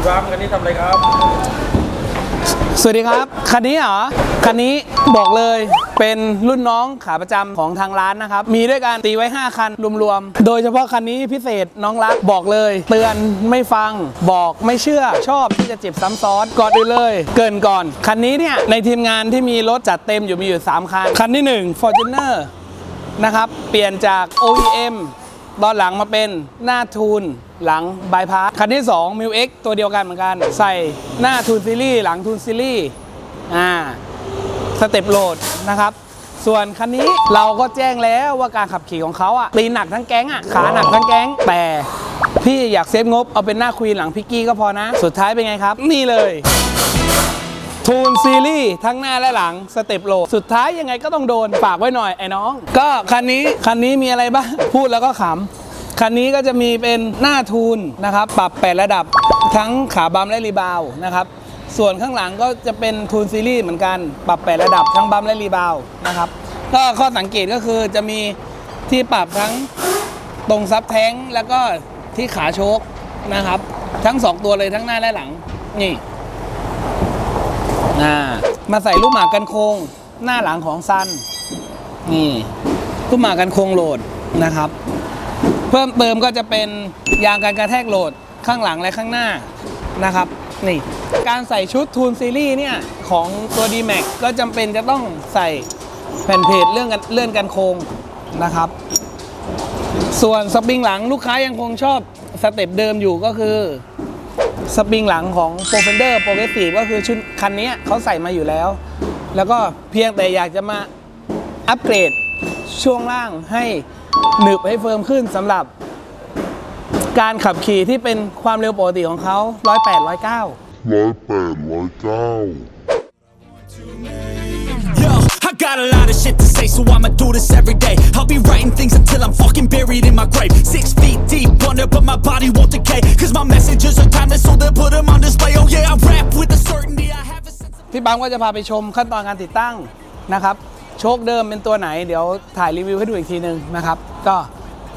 พี่ปั๊มคันนี้ทำอะไรครับ สวัสดีครับ คันนี้เหรอ คันนี้บอกเลยเป็นรุ่นน้องขาประจำของทางร้านนะครับ มีด้วยกันตีไว้ 5 คัน รวมๆ โดยเฉพาะคันนี้พิเศษน้องรักบอกเลย เตือนไม่ฟังบอกไม่เชื่อชอบที่จะเจ็บซ้ำซ้อนก่อนอื่นเลย เกินก่อน คันนี้เนี่ย ในทีมงานที่มีรถจัดเต็มอยู่มีอยู่ 3 คัน คันที่ 1 Fortuner นะครับ เปลี่ยนจาก OEM ตอนหลังมาเป็นหน้าทูนหลังบายพาสคันที่2 m ิว X ตัวเดียวกันเหมือนกัน ใส่หน้าทูนซีรีส์หลังทูนซีรีส์อ่าสเต็ปโหลดนะครับส่วนคันนี้เราก็แจ้งแล้วว่าการขับขี่ของเขาอะตีหนักทั้งแก๊งอะขาหนักทั้งแก๊งแต่พี่อยากเซฟงบเอาเป็นหน้าควีนหลังพิกกี้ก็พอนะ สุดท้ายเป็นไงครับ นี่เลยทูนซีรีส์ทั้งหน้าและหลังสเต็ปโหลดสุดท้ายยังไงก็ต้องโดนฝากไว้หน่อยไอ้น้อง ก็คันนี้คันนี้มีอะไรบ้างพูดแล้วก็ขำ คันนี้ก็จะมีเป็นหน้าทูนนะครับ ปรับ 8 ระดับทั้งขาบัมและรีบาวนะครับ ส่วนข้างหลังก็จะเป็นทูนซีรีส์เหมือนกัน ปรับ 8 ระดับทั้งบัมและรีบาวนะครับ ก็ข้อสังเกตก็คือจะมีที่ปรับทั้งตรงซับแท้งแล้วก็ที่ขาโชคนะครับ ทั้งสองตัวเลยทั้งหน้าและหลัง นี่อ่ามาใส่ลูกหมากกันโคงหน้าหลังของซันนี่ลูกหมากกันโคงโหลดนะครับ เพิ่มเติมก็จะเป็นยางการกระแทกโหลดข้างหลังและข้างหน้านะครับนี่การใส่ชุดทูนซีรีส์เนี่ย ของตัว d m a x ก็จำเป็นจะต้องใส่แผ่นเพจเรื่องกันเลื่อนกันโค้งนะครับ ส่วนสปริงหลังลูกค้ายังคงชอบสเต็ปเดิมอยู่ก็คือสปริงหลังของ p r o f e n d e r Progressive ก็คือชุดคันนี้เขาใส่มาอยู่แล้ว แล้วก็เพียงแต่อยากจะมาอัปเกรดช่วงล่างให้ หนึบให้เฟิร์มขึ้นสำหรับ การขับขี่ที่เป็นความเร็วปกติของเขา 108 109ร้อยแปดร้อยเก้า Yo, I got a lot of shit to say, so I'ma do this every day. I'll be writing things until I'm fucking buried in my grave. Six feet deep under, but my body won't decay. Cause my messages are timeless, so they'll put them on display. Oh yeah, I rap with a certainty I have a sense of พี่บังก็จะพาไปชมขั้นตอนการติดตั้งนะครับ โชคเดิมเป็นตัวไหน เดี๋ยวถ่ายรีวิวให้ดูอีกทีนึงนะครับ ก็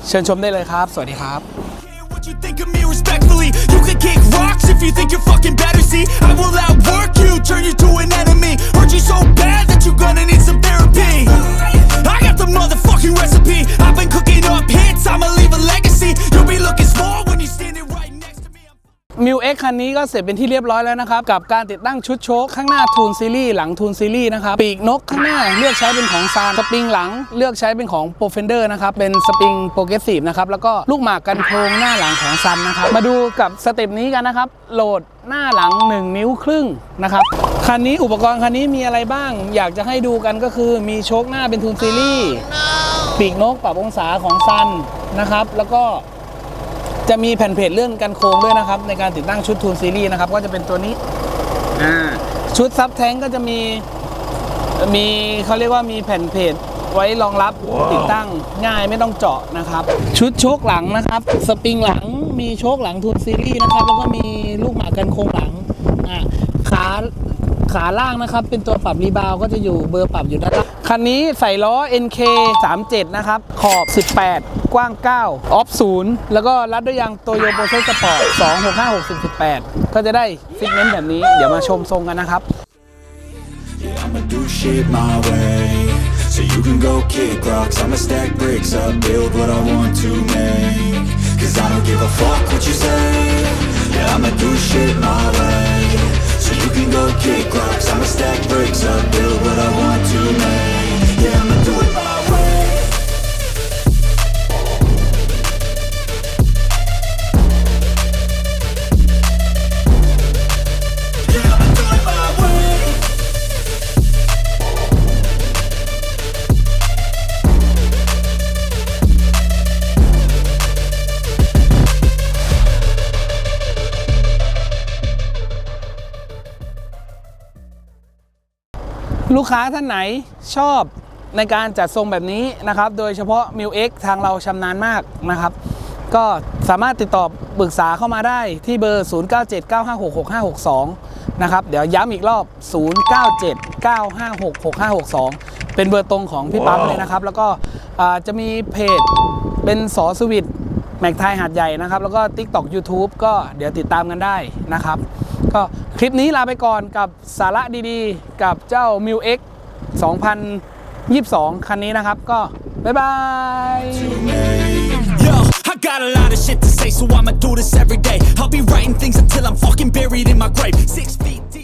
เชิญชมได้เลยครับ สวัสดีครับ care what you think of me respectfully. You can kick rocks if you think you're fucking ็กคันนี้ก็เสร็จเป็นที่เรียบร้อยแล้วนะครับ กับการติดตั้งชุดโชคข้างหน้าทูนซีรีส์หลังทูนซีรีส์นะครับปีกนกข้างหน้าเลือกใช้เป็นของซานสปริงหลังเลือกใช้เป็นของโปรเฟนเดอร์นะครับเป็นสปริงโปรเกรสซีฟนะครับแล้วก็ลูกหมากกันโครงหน้าหลังของซันนะครับมาดูกับสเต็ปนี้กันนะครับโหลดหน้าหลัง 1 นิ้วครึ่งนะครับคันนี้อุปกรณ์คันนี้มีอะไรบ้าง อยากจะให้ดูกันก็คือมีโชคหน้าเป็นทูนซีรีส์ปีกนกปรับองศาของซันนะครับแล้วก็ จะมีแผ่นเพจเรื่องกันโค้งด้วยนะครับ ในการติดตั้งชุดทูนซีรีส์นะครับ ก็จะเป็นตัวนี้อ่าชุดซับแท้งก็จะมีมีเขาเรียกว่ามีแผ่นเพจไว้รองรับติดตั้งง่ายไม่ต้องเจาะนะครับ ชุดโชคหลังนะครับ สปริงหลังมีโชคหลังทูนซีรีส์นะครับ แล้วก็มีลูกหมากกันโค้งหลังอ่าขา ขาล่างนะครับ เป็นตัวปรับรีบาวก็จะอยู่เบอร์ปรับอยู่ด้านล่างคันนี้ใส่ล้อ NK 37 นะครับ ขอบ 18 กว้าง 9 ออฟ 0 แล้วก็รัดด้วยยางโตโยโปรเซสสปอร์ต2 6 5 6 10 18 ก็จะได้ฟิตเนต์แบบนี้ เดี๋ยวมาชมทรงกันนะครับ I'ma do shit my way. So you can go kick rocks, I'ma stack bricks up, build what I want to make. Cause I don't give a fuck what you say. Kick rocks, I'ma stack bricks up, ลูกค้าท่านไหนชอบในการจัดทรงแบบนี้นะครับ โดยเฉพาะ m ิว X ทางเราชำนาญมากนะครับ ก็สามารถติดต่อปรึกษาเข้ามาได้ที่เบอร์ 0979566562 นะครับ เดี๋ยวย้ำอีกรอบ 0979566562 เป็นเบอร์ตรงของพี่ปั๊มเลยนะครับ แล้วก็จะมีเพจเป็นสอสวิต แม็กไทยหาดใหญ่นะครับ แล้วก็ TikTok YouTube ก็เดี๋ยวติดตามกันได้นะครับ ก็คลิปนี้ลาไปก่อนกับสาระดีๆ กับเจ้า m i u X 2022 คันนี้นะครับ ก็ บ๊ายบาย I got a lot of shit to say, so I'ma do this every day. I'll be writing things until I'm fucking buried in my grave. Six feet deep.